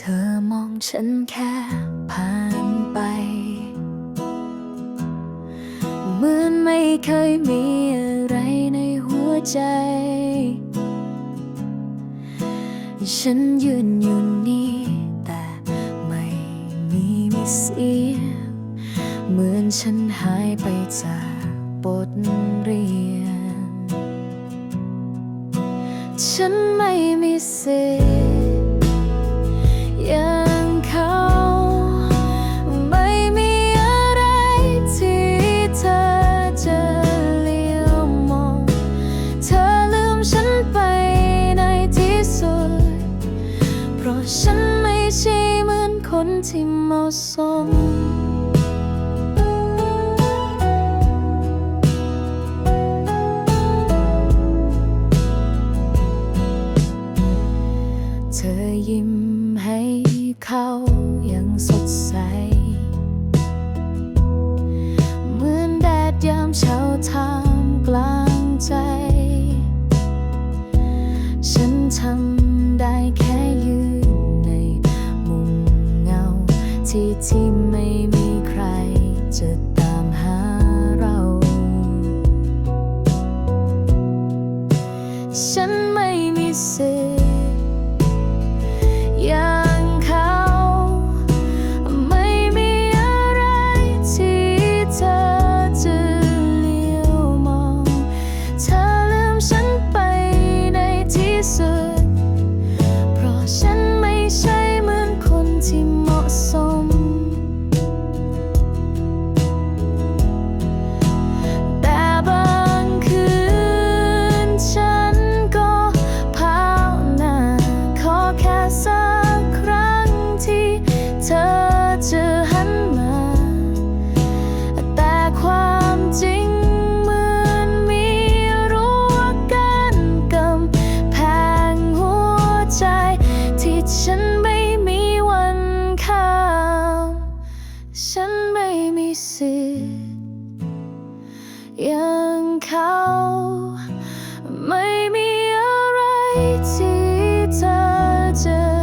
ธอมองฉันแค่ผ่านไป เหมือนไม่เคยมีอะไรในหัวใจ ฉันยืนอยู่นี่แต่ไม่มีมิเสียเหมือนฉันหายไปจากบทเรียน ฉันไม่มีสิท ที่เหมาะสม เธอยิ้มให้เขาอย่างสดใส เหมือนแดดยามเช้าทามกลางใจ ฉันทำ ที่ที่ไม่มีใครจะ ยังเขา ไม่มีอะไรที่เธอเจอ